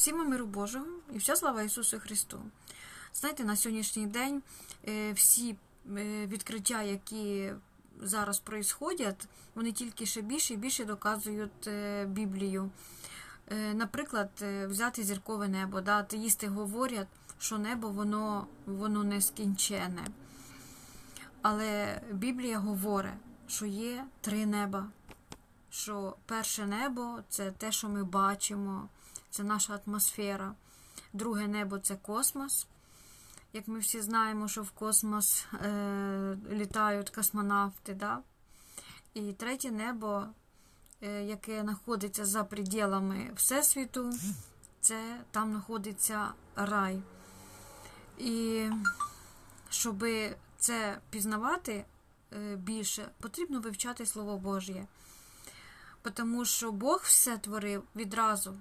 Всім миру Божого і вся слава Ісусу Христу. Знаєте, на сьогоднішній день е, всі е, відкриття, які зараз проїсходять, вони тільки ще більше і більше доказують е, Біблію. Наприклад, взяти зіркове небо. Да? Атеїсти говорять, що небо воно, воно нескінчене. Але Біблія говорить, що є три неба. Що перше небо це те, що ми бачимо, це наша атмосфера. Друге небо це космос. Як ми всі знаємо, що в космос е, літають космонавти. Да? І третє небо, е, яке знаходиться за пределами Всесвіту, це там знаходиться рай. І щоб це пізнавати е, більше, потрібно вивчати Слово Божє. Тому що Бог все творив відразу